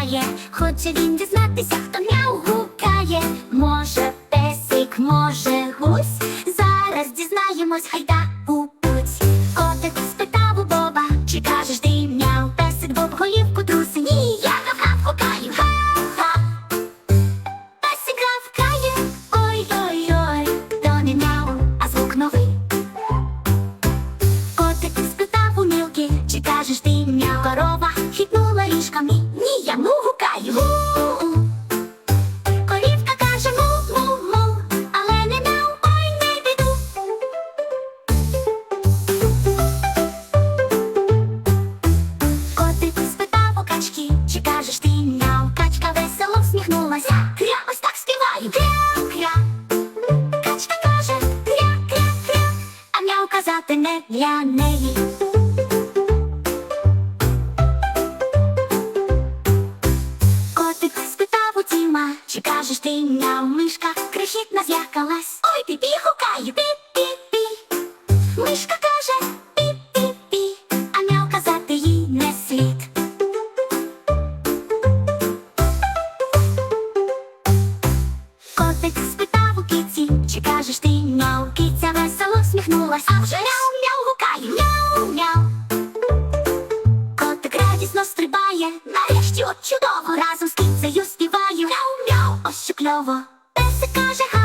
Хоче він дізнатися, хто мяу гукає. Може песик, може гусь. Зараз дізнаємось, хайда у путь. Котик спитав у Боба, чи кажеш ти мяу? Песик Боб голівку труси. Ні, я гав гукаю. Га-га. Песик гавкає. Ой-ой-ой, то не мяу, а звук новий. Котик спитав у мілки, чи кажеш ти мяу? Корова всміхнулася. Кря, ось так співає Кря-кря. Качка каже кря-кря-кря, а мяу казати не для неї. Котик спитав у Тіма, чи кажеш ти мяу, мишка крихітна злякалась. Ой, пі-пі, гукаю, пі-пі-пі. Кажеш ти мяу, киця весело сміхнулась, а вже мяу-мяу гукає, мяу-мяу. Котик радісно стрибає, нарешті от чудово, разом з кицею співає, мяу-мяу, ось що кльово. Песик каже